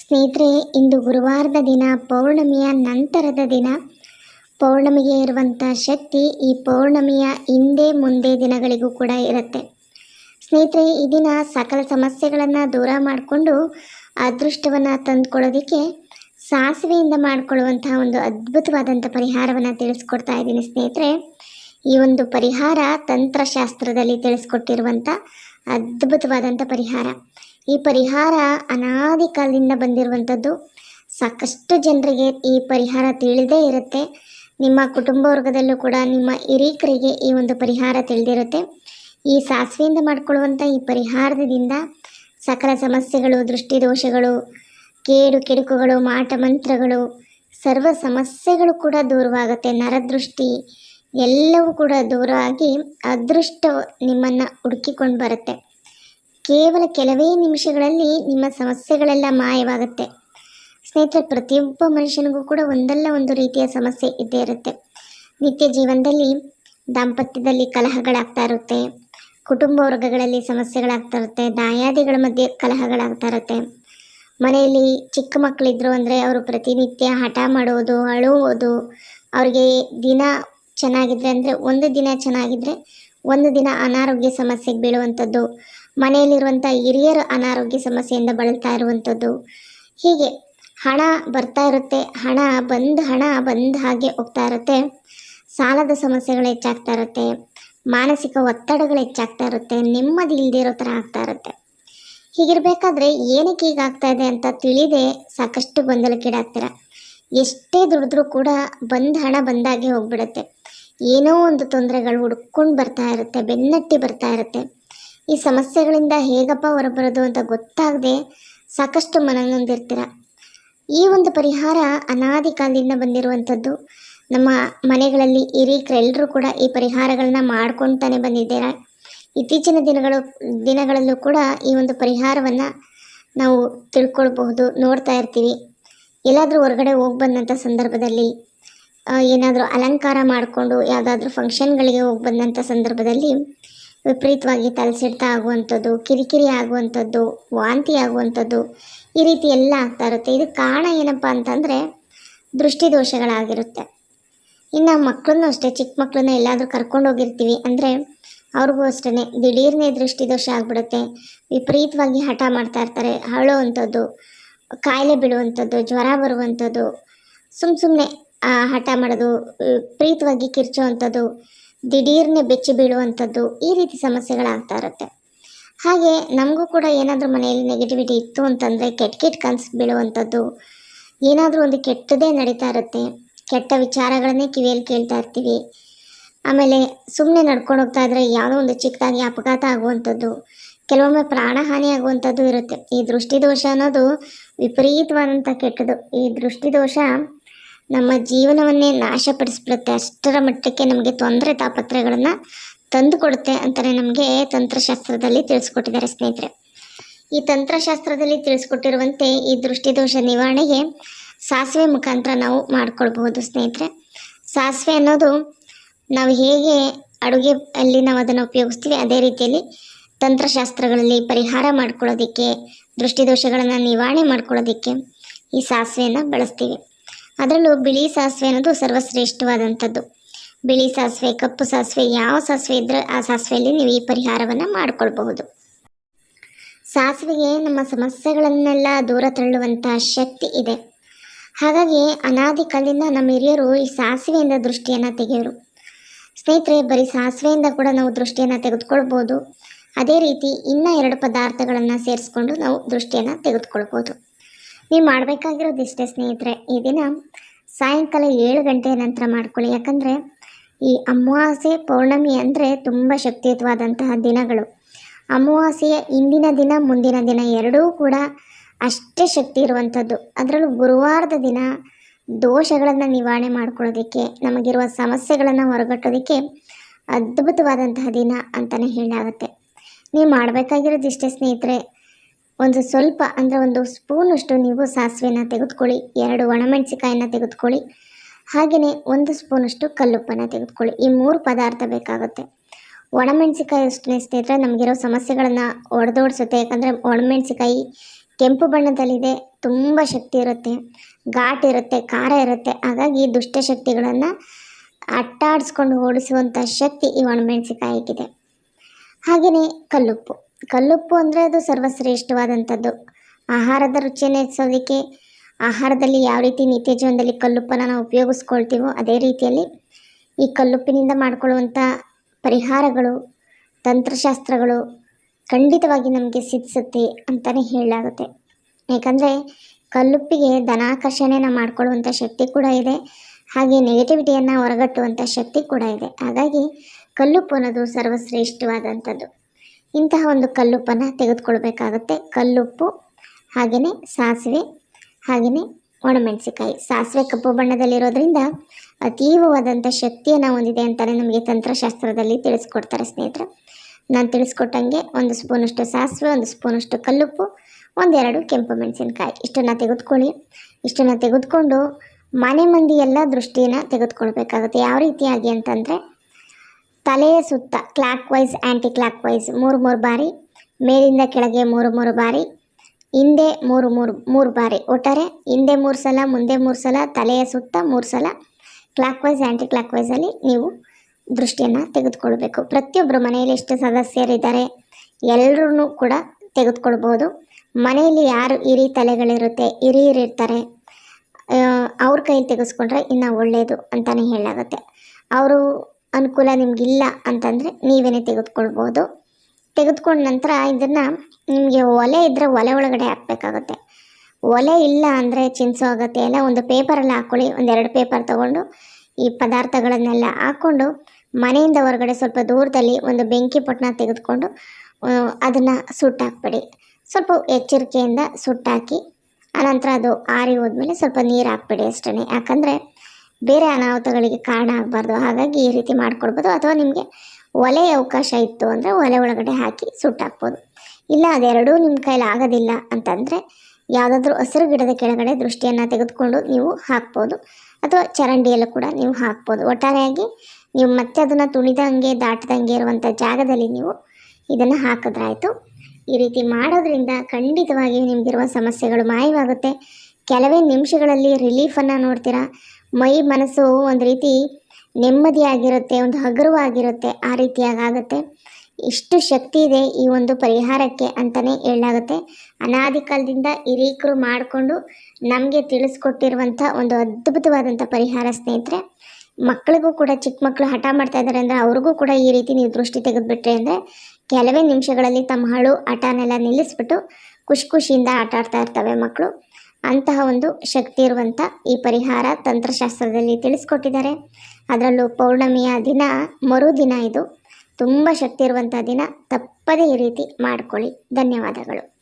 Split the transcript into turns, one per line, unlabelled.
ಸ್ನೇಹಿತರೆ, ಇಂದು ಗುರುವಾರದ ದಿನ, ಪೌರ್ಣಮಿಯ ನಂತರದ ದಿನ. ಪೌರ್ಣಮಿಗೆ ಇರುವಂಥ ಶಕ್ತಿ ಈ ಪೌರ್ಣಮಿಯ ಹಿಂದೆ ಮುಂದೆ ದಿನಗಳಿಗೂ ಕೂಡ ಇರುತ್ತೆ. ಸ್ನೇಹಿತರೆ, ಈ ದಿನ ಸಕಲ ಸಮಸ್ಯೆಗಳನ್ನು ದೂರ ಮಾಡಿಕೊಂಡು ಅದೃಷ್ಟವನ್ನು ತಂದುಕೊಳ್ಳೋದಕ್ಕೆ ಸಾಸಿವೆಯಿಂದ ಮಾಡಿಕೊಳ್ಳುವಂತಹ ಒಂದು ಅದ್ಭುತವಾದಂಥ ಪರಿಹಾರವನ್ನು ತಿಳಿಸ್ಕೊಡ್ತಾ ಇದ್ದೀನಿ ಸ್ನೇಹಿತರೆ. ಈ ಒಂದು ಪರಿಹಾರ ತಂತ್ರಶಾಸ್ತ್ರದಲ್ಲಿ ತಿಳಿಸ್ಕೊಟ್ಟಿರುವಂಥ ಅದ್ಭುತವಾದಂಥ ಪರಿಹಾರ. ಈ ಪರಿಹಾರ ಅನಾದಿ ಕಾಲದಿಂದ ಬಂದಿರುವಂಥದ್ದು. ಸಾಕಷ್ಟು ಜನರಿಗೆ ಈ ಪರಿಹಾರ ತಿಳಿದೇ ಇರುತ್ತೆ. ನಿಮ್ಮ ಕುಟುಂಬ ವರ್ಗದಲ್ಲೂ ಕೂಡ ನಿಮ್ಮ ಹಿರೀಕರಿಗೆ ಈ ಒಂದು ಪರಿಹಾರ ತಿಳಿದಿರುತ್ತೆ. ಈ ಸಾಸಿವೆಯಿಂದ ಮಾಡಿಕೊಳ್ಳುವಂಥ ಈ ಪರಿಹಾರದಿಂದ ಸಕಲ ಸಮಸ್ಯೆಗಳು, ದೃಷ್ಟಿದೋಷಗಳು, ಕೇಡು ಕೆಡುಕುಗಳು ಮಾಟ ಮಂತ್ರಗಳು, ಸರ್ವ ಸಮಸ್ಯೆಗಳು ಕೂಡ ದೂರವಾಗುತ್ತೆ. ನರದೃಷ್ಟಿ ಎಲ್ಲವೂ ಕೂಡ ದೂರ ಆಗಿ ಅದೃಷ್ಟ ನಿಮ್ಮನ್ನು ಹುಡುಕಿಕೊಂಡು ಬರುತ್ತೆ. ಕೇವಲ ಕೆಲವೇ ನಿಮಿಷಗಳಲ್ಲಿ ನಿಮ್ಮ ಸಮಸ್ಯೆಗಳೆಲ್ಲ ಮಾಯವಾಗುತ್ತೆ. ಸ್ನೇಹಿತರೆ, ಪ್ರತಿಯೊಬ್ಬ ಮನುಷ್ಯನಿಗೂ ಕೂಡ ಒಂದಲ್ಲ ಒಂದು ರೀತಿಯ ಸಮಸ್ಯೆ ಇದ್ದೇ ಇರುತ್ತೆ. ನಿತ್ಯ ಜೀವನದಲ್ಲಿ ದಾಂಪತ್ಯದಲ್ಲಿ ಕಲಹಗಳಾಗ್ತಾ ಇರುತ್ತೆ. ಕುಟುಂಬ ವರ್ಗಗಳಲ್ಲಿ ಸಮಸ್ಯೆಗಳಾಗ್ತಾ ಇರುತ್ತೆ. ದಾಯಾದಿಗಳ ಮಧ್ಯೆ ಕಲಹಗಳಾಗ್ತಾ ಇರುತ್ತೆ. ಮನೆಯಲ್ಲಿ ಚಿಕ್ಕ ಮಕ್ಕಳಿದ್ರು ಅಂದರೆ ಅವರು ಪ್ರತಿನಿತ್ಯ ಹಠ ಮಾಡೋದು, ಅಳುವುದು. ಅವ್ರಿಗೆ ದಿನ ಚೆನ್ನಾಗಿದ್ರೆ ಅಂದರೆ ಒಂದು ದಿನ ಚೆನ್ನಾಗಿದ್ರೆ ಒಂದು ದಿನ ಅನಾರೋಗ್ಯ ಸಮಸ್ಯೆಗೆ ಬೀಳುವಂಥದ್ದು, ಮನೆಯಲ್ಲಿರುವಂಥ ಹಿರಿಯರು ಅನಾರೋಗ್ಯ ಸಮಸ್ಯೆಯಿಂದ ಬಳಲ್ತಾ ಇರುವಂಥದ್ದು. ಹೀಗೆ ಹಣ ಬರ್ತಾ ಇರುತ್ತೆ, ಹಣ ಬಂದ ಹಣ ಬಂದ ಹಾಗೆ ಹೋಗ್ತಾ ಇರುತ್ತೆ. ಸಾಲದ ಸಮಸ್ಯೆಗಳು ಹೆಚ್ಚಾಗ್ತಾ ಇರುತ್ತೆ, ಮಾನಸಿಕ ಒತ್ತಡಗಳು ಹೆಚ್ಚಾಗ್ತಾ ಇರುತ್ತೆ, ನೆಮ್ಮದಿ ಇಲ್ಲದಿರೋ ಥರ ಆಗ್ತಾ ಇರುತ್ತೆ. ಹೀಗಿರಬೇಕಾದ್ರೆ ಏನಕ್ಕೆ ಹೀಗಾಗ್ತಾ ಇದೆ ಅಂತ ತಿಳಿದೆ ಸಾಕಷ್ಟು ಗೊಂದಲಕ್ಕೀಡಾಗ್ತೀರ. ಎಷ್ಟೇ ದುಡಿದ್ರೂ ಕೂಡ ಬಂದ ಹಣ ಬಂದಾಗೆ ಹೋಗ್ಬಿಡುತ್ತೆ. ಏನೋ ಒಂದು ತೊಂದರೆಗಳು ಹುಡ್ಕೊಂಡು ಬರ್ತಾ ಇರುತ್ತೆ, ಬೆನ್ನಟ್ಟಿ ಬರ್ತಾ ಇರುತ್ತೆ. ಈ ಸಮಸ್ಯೆಗಳಿಂದ ಹೇಗಪ್ಪ ಹೊರಬರೋದು ಅಂತ ಗೊತ್ತಾಗದೆ ಸಾಕಷ್ಟು ಮನನೊಂದಿರ್ತೀರ. ಈ ಒಂದು ಪರಿಹಾರ ಅನಾದಿ ಕಾಲದಿಂದ ಬಂದಿರುವಂಥದ್ದು. ನಮ್ಮ ಮನೆಗಳಲ್ಲಿ ಹಿರೀಕರೆಲ್ಲರೂ ಕೂಡ ಈ ಪರಿಹಾರಗಳನ್ನ ಮಾಡ್ಕೊತಾನೆ ಬಂದಿದ್ದೀರಾ. ಇತ್ತೀಚಿನ ದಿನಗಳು, ದಿನಗಳಲ್ಲೂ ಕೂಡ ಈ ಒಂದು ಪರಿಹಾರವನ್ನು ನಾವು ತಿಳ್ಕೊಳ್ಬಹುದು, ನೋಡ್ತಾ ಇರ್ತೀವಿ. ಎಲ್ಲಾದರೂ ಹೊರಗಡೆ ಹೋಗಿ ಬಂದಂಥ ಸಂದರ್ಭದಲ್ಲಿ ಏನಾದರೂ ಅಲಂಕಾರ ಮಾಡಿಕೊಂಡು ಯಾವುದಾದ್ರೂ ಫಂಕ್ಷನ್ಗಳಿಗೆ ಹೋಗಿ ಬಂದಂಥ ಸಂದರ್ಭದಲ್ಲಿ ವಿಪರೀತವಾಗಿ ತಲೆಸಿಡ್ತ ಆಗುವಂಥದ್ದು, ಕಿರಿಕಿರಿ ಆಗುವಂಥದ್ದು, ವಾಂತಿ ಆಗುವಂಥದ್ದು ಈ ರೀತಿ ಎಲ್ಲ ಆಗ್ತಾ ಇರುತ್ತೆ. ಇದಕ್ಕೆ ಕಾರಣ ಏನಪ್ಪ ಅಂತಂದರೆ ದೃಷ್ಟಿದೋಷಗಳಾಗಿರುತ್ತೆ. ಇನ್ನು ಮಕ್ಕಳನ್ನು ಅಷ್ಟೇ ಚಿಕ್ಕ ಮಕ್ಕಳನ್ನ ಎಲ್ಲಾದರೂ ಕರ್ಕೊಂಡು ಹೋಗಿರ್ತೀವಿ ಅಂದರೆ ಅವ್ರಿಗೂ ಅಷ್ಟೇ ದಿಢೀರ್ನೇ ದೃಷ್ಟಿದೋಷ ಆಗಿಬಿಡುತ್ತೆ. ವಿಪರೀತವಾಗಿ ಹಠ ಮಾಡ್ತಾ ಇರ್ತಾರೆ. ಅಳೋವಂಥದ್ದು ಕಾಯಿಲೆ ಬೀಳುವಂಥದ್ದು, ಜ್ವರ ಬರುವಂಥದ್ದು ಸುಮ್ಮ ಸುಮ್ಮನೆ ಹಠ ಮಾಡೋದು ಪ್ರೀತವಾಗಿ ಕಿರ್ಚುವಂಥದ್ದು, ದಿಢೀರ್ನೆ ಬೆಚ್ಚಿ ಬೀಳುವಂಥದ್ದು ಈ ರೀತಿ ಸಮಸ್ಯೆಗಳಾಗ್ತಾ ಇರುತ್ತೆ. ಹಾಗೆ ನಮಗೂ ಕೂಡ ಏನಾದರೂ ಮನೆಯಲ್ಲಿ ನೆಗೆಟಿವಿಟಿ ಇತ್ತು ಅಂತಂದರೆ ಕೆಟ್ಟ ಕೆಟ್ಟ ಕನಸು ಬೀಳುವಂಥದ್ದು, ಏನಾದರೂ ಒಂದು ಕೆಟ್ಟದೇ ನಡೀತಾ ಇರುತ್ತೆ. ಕೆಟ್ಟ ವಿಚಾರಗಳನ್ನೇ ಕಿವಿಯಲ್ಲಿ ಕೇಳ್ತಾ ಇರ್ತೀವಿ. ಆಮೇಲೆ ಸುಮ್ಮನೆ ನಡ್ಕೊಂಡು ಹೋಗ್ತಾ ಇದ್ರೆ ಯಾವುದೋ ಒಂದು ಚಿಕ್ಕದಾಗಿ ಅಪಘಾತ ಆಗುವಂಥದ್ದು, ಕೆಲವೊಮ್ಮೆ ಪ್ರಾಣಹಾನಿ ಆಗುವಂಥದ್ದು ಇರುತ್ತೆ. ಈ ದೃಷ್ಟಿದೋಷ ಅನ್ನೋದು ವಿಪರೀತವಾದಂಥ ಕೆಟ್ಟದು ಈ ದೃಷ್ಟಿದೋಷ ನಮ್ಮ ಜೀವನವನ್ನೇ ನಾಶಪಡಿಸ್ಬಿಡುತ್ತೆ. ಅಷ್ಟರ ಮಟ್ಟಕ್ಕೆ ನಮಗೆ ತೊಂದರೆ ತಾಪತ್ರಗಳನ್ನು ತಂದು ಕೊಡುತ್ತೆ ಅಂತಲೇ ನಮಗೆ ತಂತ್ರಶಾಸ್ತ್ರದಲ್ಲಿ ತಿಳಿಸ್ಕೊಟ್ಟಿದ್ದಾರೆ ಸ್ನೇಹಿತರೆ. ಈ ತಂತ್ರಶಾಸ್ತ್ರದಲ್ಲಿ ತಿಳಿಸ್ಕೊಟ್ಟಿರುವಂತೆ ಈ ದೃಷ್ಟಿದೋಷ ನಿವಾರಣೆಗೆ ಸಾಸಿವೆ ಮುಖಾಂತರ ನಾವು ಮಾಡ್ಕೊಳ್ಬಹುದು ಸ್ನೇಹಿತರೆ. ಸಾಸಿವೆ ಅನ್ನೋದು ನಾವು ಹೇಗೆ ಅಡುಗೆ ಅಲ್ಲಿ ನಾವು ಅದನ್ನು ಉಪಯೋಗಿಸ್ತೀವಿ, ಅದೇ ರೀತಿಯಲ್ಲಿ ತಂತ್ರಶಾಸ್ತ್ರಗಳಲ್ಲಿ ಪರಿಹಾರ ಮಾಡ್ಕೊಳ್ಳೋದಕ್ಕೆ, ದೃಷ್ಟಿದೋಷಗಳನ್ನು ನಿವಾರಣೆ ಮಾಡ್ಕೊಳ್ಳೋದಕ್ಕೆ ಈ ಸಾಸಿವೆಯನ್ನು ಬಳಸ್ತೀವಿ. ಅದರಲ್ಲೂ ಬಿಳಿ ಸಾಸಿವೆ ಅನ್ನೋದು ಸರ್ವಶ್ರೇಷ್ಠವಾದಂಥದ್ದು. ಬಿಳಿ ಸಾಸಿವೆ, ಕಪ್ಪು ಸಾಸಿವೆ, ಯಾವ ಸಾಸಿವೆ ಇದ್ದರೆ ಆ ಸಾಸಿವೆಯಲ್ಲಿ ನೀವು ಈ ಪರಿಹಾರವನ್ನು ಮಾಡಿಕೊಳ್ಬಹುದು. ಸಾಸಿವೆಗೆ ನಮ್ಮ ಸಮಸ್ಯೆಗಳನ್ನೆಲ್ಲ ದೂರ ತಳ್ಳುವಂಥ ಶಕ್ತಿ ಇದೆ. ಹಾಗಾಗಿ ಅನಾದಿ ಕಾಲದಿಂದ ನಮ್ಮ ಹಿರಿಯರು ಈ ಸಾಸಿವೆಯಿಂದ ದೃಷ್ಟಿಯನ್ನು ತೆಗೆಯೋರು. ಸ್ನೇಹಿತರೆ, ಬರೀ ಸಾಸಿವೆಯಿಂದ ಕೂಡ ನಾವು ದೃಷ್ಟಿಯನ್ನು ತೆಗೆದುಕೊಳ್ಬೋದು ಅದೇ ರೀತಿ ಇನ್ನೂ ಎರಡು ಪದಾರ್ಥಗಳನ್ನು ಸೇರಿಸ್ಕೊಂಡು ನಾವು ದೃಷ್ಟಿಯನ್ನು ತೆಗೆದುಕೊಳ್ಬೋದು ನೀವು ಮಾಡಬೇಕಾಗಿರೋದು ಇಷ್ಟೇ ಸ್ನೇಹಿತರೆ. ಈ ದಿನ ಸಾಯಂಕಾಲ ಏಳು ಗಂಟೆಯ ನಂತರ ಮಾಡ್ಕೊಳ್ಳಿ. ಯಾಕಂದರೆ ಈ ಅಮಾವಾಸ್ಯೆ ಪೌರ್ಣಮಿ ಅಂದರೆ ತುಂಬ ಶಕ್ತಿಯುತವಾದಂತಹ ದಿನಗಳು. ಅಮಾವಾಸ್ಯೆಯ ಇಂದಿನ ದಿನ, ಮುಂದಿನ ದಿನ ಎರಡೂ ಕೂಡ ಅಷ್ಟೇ ಶಕ್ತಿ ಇರುವಂಥದ್ದು. ಅದರಲ್ಲೂ ಗುರುವಾರದ ದಿನ ದೋಷಗಳನ್ನು ನಿವಾರಣೆ ಮಾಡ್ಕೊಳ್ಳೋದಕ್ಕೆ, ನಮಗಿರುವ ಸಮಸ್ಯೆಗಳನ್ನು ಹೊರಗಟ್ಟೋದಕ್ಕೆ ಅದ್ಭುತವಾದಂತಹ ದಿನ ಅಂತಲೇ ಹೇಳಲಾಗುತ್ತೆ ನೀವು ಮಾಡಬೇಕಾಗಿರೋದು ಇಷ್ಟೇ ಸ್ನೇಹಿತರೆ. ಒಂದು ಸ್ವಲ್ಪ ಅಂದರೆ ಒಂದು ಸ್ಪೂನಷ್ಟು ನೀವು ಸಾಸಿವೆನ ತೆಗೆದುಕೊಳ್ಳಿ, ಎರಡು ಒಣಮೆಣಸಿಕಾಯನ್ನ ತೆಗೆದುಕೊಳ್ಳಿ ಹಾಗೆಯೇ ಒಂದು ಸ್ಪೂನಷ್ಟು ಕಲ್ಲುಪ್ಪನ್ನು ತೆಗೆದುಕೊಳ್ಳಿ. ಈ ಮೂರು ಪದಾರ್ಥ ಬೇಕಾಗುತ್ತೆ. ಒಣಮೆಣಸಿಕಾಯಿ ಅಷ್ಟೇ ಸ್ನೇಹಿತರೆ ನಮಗಿರೋ ಸಮಸ್ಯೆಗಳನ್ನು ಒಡೆದೋಡಿಸುತ್ತೆ. ಯಾಕಂದರೆ ಒಣಮೆಣಸಿಕಾಯಿ ಕೆಂಪು ಬಣ್ಣದಲ್ಲಿದೆ, ತುಂಬ ಶಕ್ತಿ ಇರುತ್ತೆ, ಘಾಟ್ ಇರುತ್ತೆ, ಖಾರ ಇರುತ್ತೆ. ಹಾಗಾಗಿ ದುಷ್ಟಶಕ್ತಿಗಳನ್ನು ಅಟ್ಟಾಡಿಸ್ಕೊಂಡು ಓಡಿಸುವಂಥ ಶಕ್ತಿ ಈ ಒಣಮೆಣಸಿಕಾಯಿಗಿದೆ ಹಾಗೆಯೇ ಕಲ್ಲುಪ್ಪು. ಕಲ್ಲುಪ್ಪು ಅಂದರೆ ಅದು ಸರ್ವಶ್ರೇಷ್ಠವಾದಂಥದ್ದು. ಆಹಾರದ ರುಚಿಯನ್ನು ಹೆಚ್ಚಿಸೋದಕ್ಕೆ ಆಹಾರದಲ್ಲಿ ಯಾವ ರೀತಿ ನಿತ್ಯ ಜೀವನದಲ್ಲಿ ಕಲ್ಲುಪ್ಪನ್ನು ನಾವು ಉಪಯೋಗಿಸ್ಕೊಳ್ತೀವೋ ಅದೇ ರೀತಿಯಲ್ಲಿ ಈ ಕಲ್ಲುಪ್ಪಿನಿಂದ ಮಾಡಿಕೊಳ್ಳುವಂಥ ಪರಿಹಾರಗಳು, ತಂತ್ರಶಾಸ್ತ್ರಗಳು ಖಂಡಿತವಾಗಿ ನಮಗೆ ಸಿದ್ಧಿಸುತ್ತೆ ಅಂತಲೇ ಹೇಳಲಾಗುತ್ತೆ. ಯಾಕಂದರೆ ಕಲ್ಲುಪ್ಪಿಗೆ ಧನಾಕರ್ಷಣೆಯನ್ನು ಮಾಡಿಕೊಳ್ಳುವಂಥ ಶಕ್ತಿ ಕೂಡ ಇದೆ, ಹಾಗೆ ನೆಗೆಟಿವಿಟಿಯನ್ನು ಹೊರಗಟ್ಟುವಂಥ ಶಕ್ತಿ ಕೂಡ ಇದೆ. ಹಾಗಾಗಿ ಕಲ್ಲುಪ್ಪು ಅನ್ನೋದು ಸರ್ವಶ್ರೇಷ್ಠವಾದಂಥದ್ದು. ಇಂತಹ ಒಂದು ಕಲ್ಲುಪ್ಪನ್ನು ತೆಗೆದುಕೊಳ್ಬೇಕಾಗತ್ತೆ. ಕಲ್ಲುಪ್ಪು ಹಾಗೆಯೇ ಸಾಸಿವೆ ಹಾಗೆಯೇ ಒಣಮೆಣಸಿಕಾಯಿ ಸಾಸಿವೆ ಕಪ್ಪು ಬಣ್ಣದಲ್ಲಿರೋದ್ರಿಂದ ಅತೀವವಾದಂಥ ಶಕ್ತಿಯನ್ನು ಹೊಂದಿದೆ ಅಂತಲೇ ನಮಗೆ ತಂತ್ರಶಾಸ್ತ್ರದಲ್ಲಿ ತಿಳಿಸ್ಕೊಡ್ತಾರೆ ಸ್ನೇಹಿತರೆ. ನಾನು ತಿಳಿಸ್ಕೊಟ್ಟಂಗೆ ಒಂದು ಸ್ಪೂನಷ್ಟು ಸಾಸಿವೆ, ಒಂದು ಸ್ಪೂನಷ್ಟು ಕಲ್ಲುಪ್ಪು, ಒಂದೆರಡು ಕೆಂಪು ಮೆಣಸಿನಕಾಯಿ. ಇಷ್ಟನ್ನು ತೆಗೆದುಕೊಳ್ಳಿ. ಇಷ್ಟನ್ನು ತೆಗೆದುಕೊಂಡು ಮನೆ ಮಂದಿ ಎಲ್ಲ ದೃಷ್ಟಿಯನ್ನು ತೆಗೆದುಕೊಳ್ಬೇಕಾಗುತ್ತೆ. ಯಾವ ರೀತಿಯಾಗಿ ಅಂತಂದರೆ ತಲೆಯ ಸುತ್ತ ಕ್ಲಾಕ್ ವೈಸ್ ಆ್ಯಂಟಿ ಕ್ಲಾಕ್ ವೈಸ್ ಮೂರು ಮೂರು ಬಾರಿ, ಮೇಲಿಂದ ಕೆಳಗೆ ಮೂರು ಮೂರು ಬಾರಿ, ಹಿಂದೆ ಮೂರು ಮೂರು ಮೂರು ಬಾರಿ. ಒಟ್ಟಾರೆ ಹಿಂದೆ ಮೂರು ಸಲ, ಮುಂದೆ ಮೂರು ಸಲ, ತಲೆಯ ಸುತ್ತ ಮೂರು ಸಲ ಕ್ಲಾಕ್ ವೈಸ್ ಆ್ಯಂಟಿ ಕ್ಲಾಕ್ ವೈಸಲ್ಲಿ ನೀವು ದೃಷ್ಟಿಯನ್ನು ತೆಗೆದುಕೊಳ್ಬೇಕು. ಪ್ರತಿಯೊಬ್ಬರು ಮನೆಯಲ್ಲಿ ಎಷ್ಟು ಸದಸ್ಯರಿದ್ದಾರೆ ಎಲ್ಲರೂ ಕೂಡ ತೆಗೆದುಕೊಳ್ಬೋದು ಮನೆಯಲ್ಲಿ ಯಾರು ಹಿರಿ ತಲೆಗಳಿರುತ್ತೆ ಹಿರಿಯರಿರ್ತಾರೆ ಅವ್ರ ಕೈಯಲ್ಲಿ ತೆಗೆಸ್ಕೊಂಡ್ರೆ ಇನ್ನೂ ಒಳ್ಳೆಯದು ಅಂತಲೇ ಹೇಳಾಗುತ್ತೆ ಅವರು ಅನುಕೂಲ ನಿಮಗಿಲ್ಲ ಅಂತಂದರೆ ನೀವೇ ತೆಗೆದುಕೊಳ್ಬೋದು. ತೆಗೆದುಕೊಂಡ ನಂತರ ಇದನ್ನು ನಿಮಗೆ ಒಲೆ ಇದ್ದರೆ ಒಲೆ ಒಳಗಡೆ ಹಾಕಬೇಕಾಗುತ್ತೆ. ಒಲೆ ಇಲ್ಲ ಅಂದರೆ ಚಿನ್ಸು ಆಗುತ್ತೆ ಎಲ್ಲ ಒಂದು ಪೇಪರಲ್ಲಿ ಹಾಕ್ಕೊಳ್ಳಿ ಒಂದೆರಡು ಪೇಪರ್ ತೊಗೊಂಡು ಈ ಪದಾರ್ಥಗಳನ್ನೆಲ್ಲ ಹಾಕ್ಕೊಂಡು ಮನೆಯಿಂದ ಹೊರಗಡೆ ಸ್ವಲ್ಪ ದೂರದಲ್ಲಿ ಒಂದು ಬೆಂಕಿ ಪೊಟ್ಟಣ ತೆಗೆದುಕೊಂಡು ಅದನ್ನು ಸುಟ್ಟಾಕ್ಬೇಡಿ. ಸ್ವಲ್ಪ ಎಚ್ಚರಿಕೆಯಿಂದ ಸುಟ್ಟಾಕಿ, ಆನಂತರ ಅದು ಆರಿ ಹೋದ್ಮೇಲೆ ಸ್ವಲ್ಪ ನೀರು ಹಾಕ್ಬೇಡಿ ಅಷ್ಟೇ ಯಾಕಂದರೆ ಬೇರೆ ಅನಾಹುತಗಳಿಗೆ ಕಾರಣ ಆಗಬಾರ್ದು. ಹಾಗಾಗಿ ಈ ರೀತಿ ಮಾಡ್ಕೊಡ್ಬೋದು. ಅಥವಾ ನಿಮಗೆ ಒಲೆ ಅವಕಾಶ ಇತ್ತು ಅಂದರೆ ಒಲೆ ಒಳಗಡೆ ಹಾಕಿ ಸುಟ್ಟಾಕ್ಬೋದು ಇಲ್ಲ, ಅದೆರಡೂ ನಿಮ್ಮ ಕೈಲಿ ಆಗೋದಿಲ್ಲ ಅಂತಂದರೆ ಯಾವುದಾದ್ರೂ ಹಸಿರು ಗಿಡದ ಕೆಳಗಡೆ ದೃಷ್ಟಿಯನ್ನು ತೆಗೆದುಕೊಂಡು ನೀವು ಹಾಕ್ಬೋದು. ಅಥವಾ ಚರಂಡಿಯಲ್ಲೂ ಕೂಡ ನೀವು ಹಾಕ್ಬೋದು. ಒಟ್ಟಾರೆಯಾಗಿ ನೀವು ಮತ್ತೆ ಅದನ್ನು ತುಣಿದಂಗೆ ದಾಟದಂಗೆ ಇರುವಂಥ ಜಾಗದಲ್ಲಿ ನೀವು ಇದನ್ನು ಹಾಕಿದ್ರಾಯಿತು. ಈ ರೀತಿ ಮಾಡೋದ್ರಿಂದ ಖಂಡಿತವಾಗಿಯೂ ನಿಮಗಿರುವ ಸಮಸ್ಯೆಗಳು ಮಾಯವಾಗುತ್ತೆ. ಕೆಲವೇ ನಿಮಿಷಗಳಲ್ಲಿ ರಿಲೀಫನ್ನು ನೋಡ್ತೀರಾ? ಮೈ ಮನಸ್ಸು ಒಂದು ರೀತಿ ನೆಮ್ಮದಿಯಾಗಿರುತ್ತೆ, ಒಂದು ಹಗುರವಾಗಿರುತ್ತೆ, ಆ ರೀತಿಯಾಗುತ್ತೆ ಇಷ್ಟು ಶಕ್ತಿ ಇದೆ ಈ ಒಂದು ಪರಿಹಾರಕ್ಕೆ ಅಂತಲೇ ಹೇಳಲಾಗುತ್ತೆ. ಅನಾದಿ ಕಾಲದಿಂದ ಹಿರೀಕರು ಮಾಡಿಕೊಂಡು ನಮಗೆ ತಿಳಿಸ್ಕೊಟ್ಟಿರುವಂಥ ಒಂದು ಅದ್ಭುತವಾದಂಥ ಪರಿಹಾರ ಸ್ನೇಹಿತರೆ, ಮಕ್ಕಳಿಗೂ ಕೂಡ ಚಿಕ್ಕ ಮಕ್ಕಳು ಹಠ ಮಾಡ್ತಾ ಇದ್ದಾರೆ ಅಂದರೆ ಅವ್ರಿಗೂ ಕೂಡ ಈ ರೀತಿ ನೀವು ದೃಷ್ಟಿ ತೆಗೆದುಬಿಟ್ರೆ ಅಂದರೆ ಕೆಲವೇ ನಿಮಿಷಗಳಲ್ಲಿ ತಮ್ಮ ಹಳು ಹಠನೆಲ್ಲ ನಿಲ್ಲಿಸ್ಬಿಟ್ಟು ಖುಷಿ ಖುಷಿಯಿಂದ ಆಟ ಆಡ್ತಾ ಇರ್ತವೆ ಮಕ್ಕಳು. ಅಂತಹ ಒಂದು ಶಕ್ತಿ ಇರುವಂಥ ಈ ಪರಿಹಾರ ತಂತ್ರಶಾಸ್ತ್ರದಲ್ಲಿ ತಿಳಿಸ್ಕೊಟ್ಟಿದ್ದಾರೆ. ಅದರಲ್ಲೂ ಪೌರ್ಣಮಿಯ ದಿನ, ಮರುದಿನ ಇದು. ತುಂಬ ಶಕ್ತಿ ಇರುವಂಥ ದಿನ. ತಪ್ಪದೇ ಈ ರೀತಿ ಮಾಡಿಕೊಳ್ಳಿ. ಧನ್ಯವಾದಗಳು.